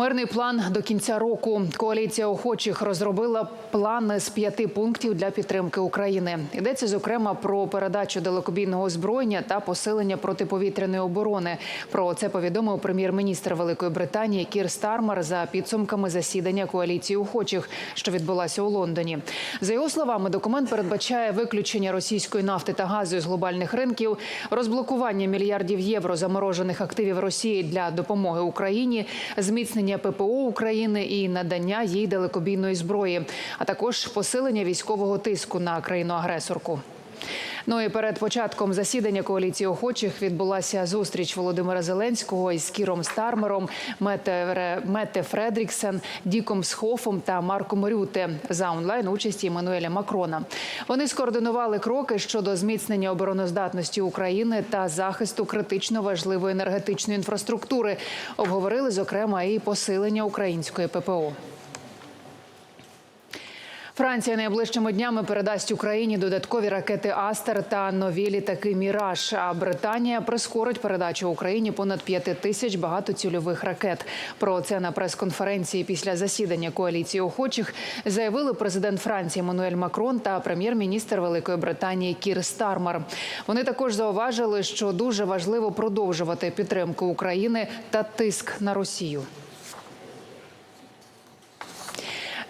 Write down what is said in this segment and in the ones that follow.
Мирний план до кінця року. Коаліція охочих розробила плани з п'яти пунктів для підтримки України. Йдеться зокрема про передачу далекобійного озброєння та посилення протиповітряної оборони. Про це повідомив прем'єр-міністр Великої Британії Кір Стармер за підсумками засідання коаліції охочих, що відбулася у Лондоні. За його словами, документ передбачає виключення російської нафти та газу з глобальних ринків, розблокування мільярдів євро заморожених активів Росії для допомоги Україні, зміцнення ППО України і надання їй далекобійної зброї, а також посилення військового тиску на країну-агресорку. Ну і перед початком засідання коаліції охочих відбулася зустріч Володимира Зеленського із Кіром Стармером, Мете, Мете Фредріксен, Діком Схофом та Марком Рюте за онлайн участі Еммануеля Макрона. Вони скоординували кроки щодо зміцнення обороноздатності України та захисту критично важливої енергетичної інфраструктури. Обговорили зокрема і посилення української ППО. Франція найближчими днями передасть Україні додаткові ракети Астер та нові літаки Міраж. А Британія прискорить передачу Україні понад п'яти тисяч багатоцільових ракет. Про це на прес-конференції після засідання коаліції охочих заявили президент Франції Мануель Макрон та прем'єр-міністр Великої Британії Кір Стармер. Вони також зауважили, що дуже важливо продовжувати підтримку України та тиск на Росію.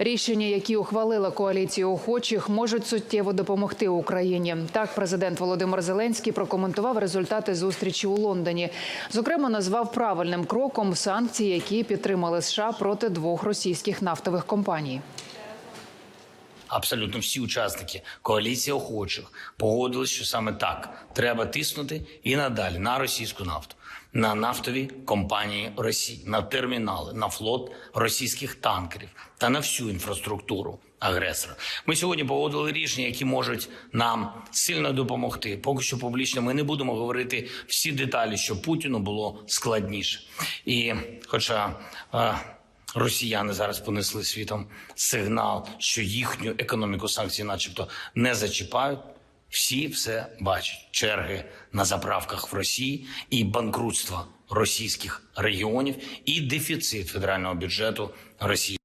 Рішення, які ухвалила коаліція охочих, можуть суттєво допомогти Україні. Так, президент Володимир Зеленський прокоментував результати зустрічі у Лондоні. Зокрема, назвав правильним кроком санкції, які підтримали США проти двох російських нафтових компаній. Абсолютно всі учасники коаліції охочих погодились, що саме так треба тиснути і надалі на російську нафту, на нафтові компанії Росії, на термінали, на флот російських танкерів та на всю інфраструктуру агресора. Ми сьогодні погодили рішення, які можуть нам сильно допомогти. Поки що публічно ми не будемо говорити всі деталі, щоб Путіну було складніше. І, хоча е, Росіяни зараз понесли світом сигнал, що їхню економіку санкції, начебто, не зачіпають. Всі все бачать: черги на заправках в Росії і банкрутство російських регіонів, і дефіцит федерального бюджету Росії.